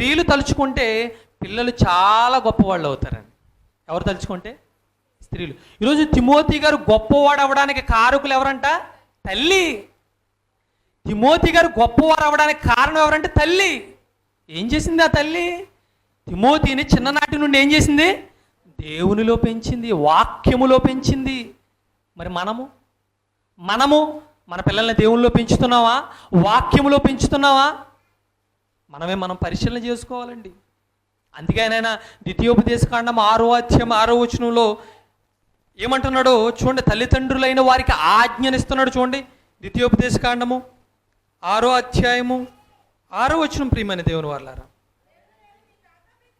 స్త్రీలు తలుచుకుంటే పిల్లలు చాలా గొప్పవాళ్ళు అవుతారని. ఎవరు తలుచుకుంటే? స్త్రీలు. ఈరోజు తిమోతి గారు గొప్పవాడు అవ్వడానికి కారకులు ఎవరంట? తల్లి. తిమోతి గారు గొప్పవారు అవ్వడానికి కారణం ఎవరంటే తల్లి. ఏం చేసింది ఆ తల్లి? తిమోతిని చిన్ననాటి నుండి ఏం చేసింది? దేవునిలో పెంచింది వాక్యములో పెంచింది. మరి మనము? మనము మన పిల్లల్ని దేవునిలో పెంచుతున్నావా? వాక్యములో పెంచుతున్నావా? మనమే మనం పరిశీలన చేసుకోవాలండి. అందుకేనైనా ద్వితీయోపదేశకాండం ఆరో అధ్యాయం ఆరో వచనంలో ఏమంటున్నాడో చూడండి తల్లిదండ్రులైన వారికి ఆజ్ఞనిస్తున్నాడు చూడండి ద్వితీయోపదేశకాండము ఆరో అధ్యాయము ఆరో వచనం ప్రియమైన దేవుని వాళ్ళారా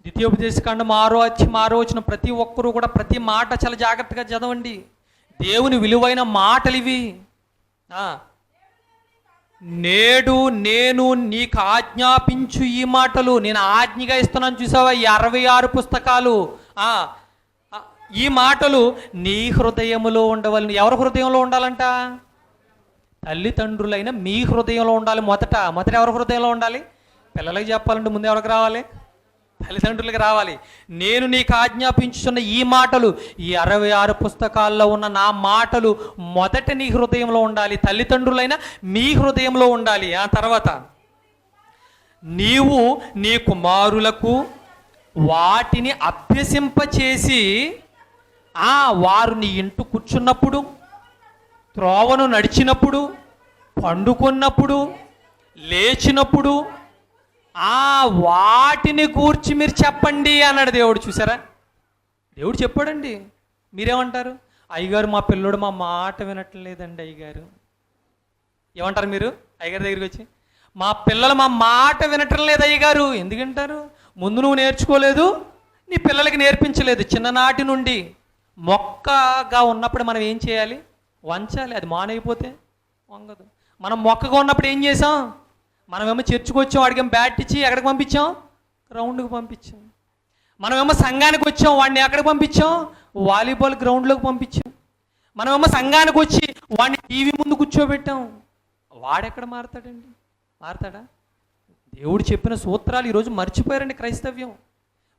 ద్వితీయోపదేశకాండం ఆరో అధ్యాయం ఆరో వచనం ప్రతి ఒక్కరూ కూడా ప్రతి మాట చాలా జాగ్రత్తగా చదవండి. దేవుని విలువైన మాటలు ఇవి నేడు నేను నీకు ఆజ్ఞాపించు ఈ మాటలు. నేను ఆజ్ఞగా ఇస్తున్నాను చూసావా? ఈ అరవై ఆరు పుస్తకాలు. ఈ మాటలు నీ హృదయములో ఉండవలని. ఎవరి హృదయంలో ఉండాలంట? తల్లిదండ్రులైన మీ హృదయంలో ఉండాలి మొదట. మొదట ఎవరి హృదయంలో ఉండాలి? పిల్లలకి చెప్పాలంటే ముందు ఎవరికి రావాలి? తల్లిదండ్రులకి రావాలి. నేను నీకు ఆజ్ఞాపించుతున్న ఈ మాటలు ఈ అరవై ఆరు పుస్తకాల్లో ఉన్న నా మాటలు మొదట నీ హృదయంలో ఉండాలి. తల్లిదండ్రులైన మీ హృదయంలో ఉండాలి. ఆ తర్వాత నీవు నీ కుమారులకు వాటిని అభ్యసింపచేసి ఆ వారు నీ ఇంటి కూర్చున్నప్పుడు త్రోవను నడిచినప్పుడు పండుకున్నప్పుడు లేచినప్పుడు ఆ వాటిని గూర్చి మీరు చెప్పండి అన్నాడు దేవుడు చూసారా? దేవుడు చెప్పాడండి. మీరేమంటారు? అయ్యగారు మా పిల్లోడు మా మాట వినట్లేదండి అయ్యగారు. ఏమంటారు మీరు? అయ్యగారి దగ్గరికి వచ్చి మా పిల్లలు మా మాట వినటం లేదు అయ్యగారు. ఎందుకంటారు? ముందు నువ్వు నేర్చుకోలేదు నీ పిల్లలకి నేర్పించలేదు. చిన్ననాటి నుండి మొక్కగా ఉన్నప్పుడు మనం ఏం చేయాలి? వంచాలి. అది మానైపోతే వంగదు. మనం మొక్కగా ఉన్నప్పుడు ఏం చేసాం? మనమేమో చర్చికి వచ్చాం వాడికి బ్యాట్ ఇచ్చి ఎక్కడికి పంపించాం? గ్రౌండ్కి పంపించాం. మనమేమో సంఘానికి వచ్చాం వాడిని ఎక్కడికి పంపించాం? వాలీబాల్ గ్రౌండ్లోకి పంపించాం. మనమేమో సంఘానికి వచ్చి వాడిని టీవీ ముందు కూర్చోబెట్టాం. వాడెక్కడ మారతాడండి? మారతాడా? దేవుడు చెప్పిన సూత్రాలు ఈరోజు మర్చిపోయారండి క్రైస్తవ్యం.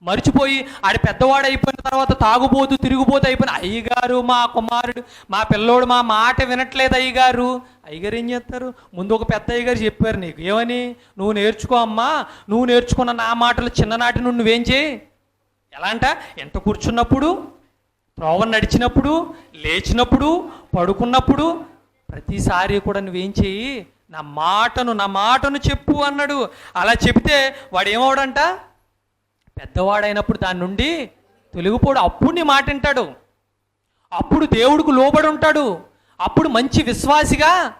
మర్చిపోయి ఆడి పెద్దవాడు అయిపోయిన తర్వాత తాగుబోతు తిరిగిపోతూ అయిపోయిన అయ్యగారు మా కుమారుడు మా పిల్లోడు మా మాట వినట్లేదు అయ్యగారు. అయ్యగారు ఏం చేస్తారు? ముందు ఒక పెద్ద అయ్యగారు చెప్పారు నీకు ఏమని? నువ్వు నేర్చుకో అమ్మా నువ్వు నేర్చుకున్న నా మాటలు చిన్ననాటి నుండి నువ్వేం చేయి? ఎలా అంట? ఎంత కూర్చున్నప్పుడు త్రోవ నడిచినప్పుడు లేచినప్పుడు పడుకున్నప్పుడు ప్రతిసారి కూడా నువ్వేం చెయ్యి నా మాటను నా మాటను చెప్పు అన్నాడు. అలా చెప్తే వాడు ఏమవడంట పెద్దవాడైనప్పుడు దాని నుండి తొలగిపోడు అప్పుడు నీ మాట వింటాడు. అప్పుడు దేవుడికి లోబడి ఉంటాడు. అప్పుడు మంచి విశ్వాసిగా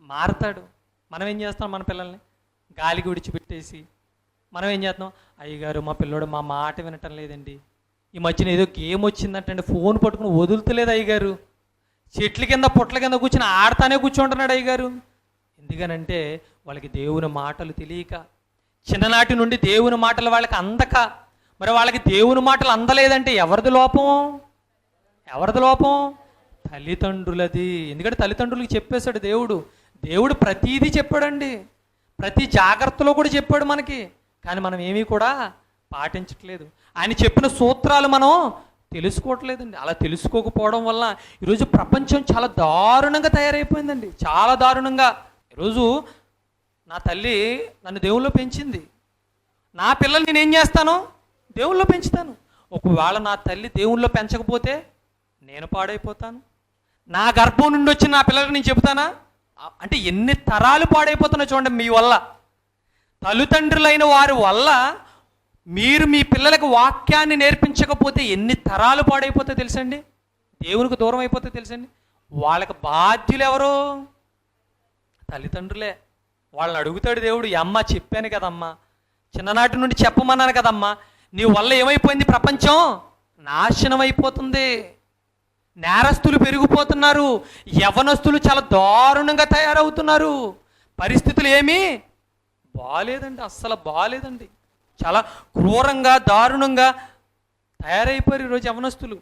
మారతాడు. మనం ఏం చేస్తాం మన పిల్లల్ని? గాలికి విడిచిపెట్టేసి మనం ఏం చేస్తున్నాం? అయ్యగారు మా పిల్లోడు మా మాట వినటం లేదండి. ఈ మధ్యన ఏదో గేమ్ వచ్చిందంటే ఫోన్ పట్టుకుని వదులుతలేదు అయ్యగారు. చెట్ల కింద పుట్ల కింద కూర్చుని ఆడతానే కూర్చుంటున్నాడు అయ్యగారు. ఎందుకనంటే వాళ్ళకి దేవుని మాటలు తెలియక చిన్ననాటి నుండి దేవుని మాటలు వాళ్ళకి అందక. మరి వాళ్ళకి దేవుని మాటలు అందలేదంటే ఎవరిది లోపం? ఎవరిది లోపం? తల్లిదండ్రులది. ఎందుకంటే తల్లిదండ్రులకి చెప్పేశాడు దేవుడు. దేవుడు ప్రతీది చెప్పాడండి. ప్రతి జాగ్రత్తలో కూడా చెప్పాడు మనకి. కానీ మనం ఏమీ కూడా పాటించట్లేదు. ఆయన చెప్పిన సూత్రాలు మనం తెలుసుకోవట్లేదండి. అలా తెలుసుకోకపోవడం వల్ల ఈరోజు ప్రపంచం చాలా దారుణంగా తయారైపోయిందండి. చాలా దారుణంగా. ఈరోజు నా తల్లి నన్ను దేవుల్లో పెంచింది. నా పిల్లలు నేనేం చేస్తాను? దేవుల్లో పెంచుతాను. ఒకవేళ నా తల్లి దేవుల్లో పెంచకపోతే నేను పాడైపోతాను. నా గర్భం నుండి వచ్చి నా పిల్లలకు నేను చెబుతానా? అంటే ఎన్ని తరాలు పాడైపోతున్నా చూడండి మీ వల్ల. తల్లిదండ్రులైన వారి వల్ల మీరు మీ పిల్లలకు వాక్యాన్ని నేర్పించకపోతే ఎన్ని తరాలు పాడైపోతే తెలుసండి? దేవునికి దూరం అయిపోతే తెలుసండి? వాళ్ళకి బాధ్యులు ఎవరు? తల్లిదండ్రులే. వాళ్ళని అడుగుతాడు దేవుడు అమ్మ చెప్పాను కదమ్మా. చిన్ననాటి నుండి చెప్పమన్నాను కదమ్మా. నీ వల్ల ఏమైపోయింది ప్రపంచం? నాశనం అయిపోతుంది. నేరస్తులు పెరిగిపోతున్నారు. యవనస్తులు చాలా దారుణంగా తయారవుతున్నారు. పరిస్థితులు ఏమీ బాగాలేదండి అస్సలు బాగాలేదండి చాలా క్రూరంగా దారుణంగా తయారైపోయారు ఈరోజు యవనస్తులు.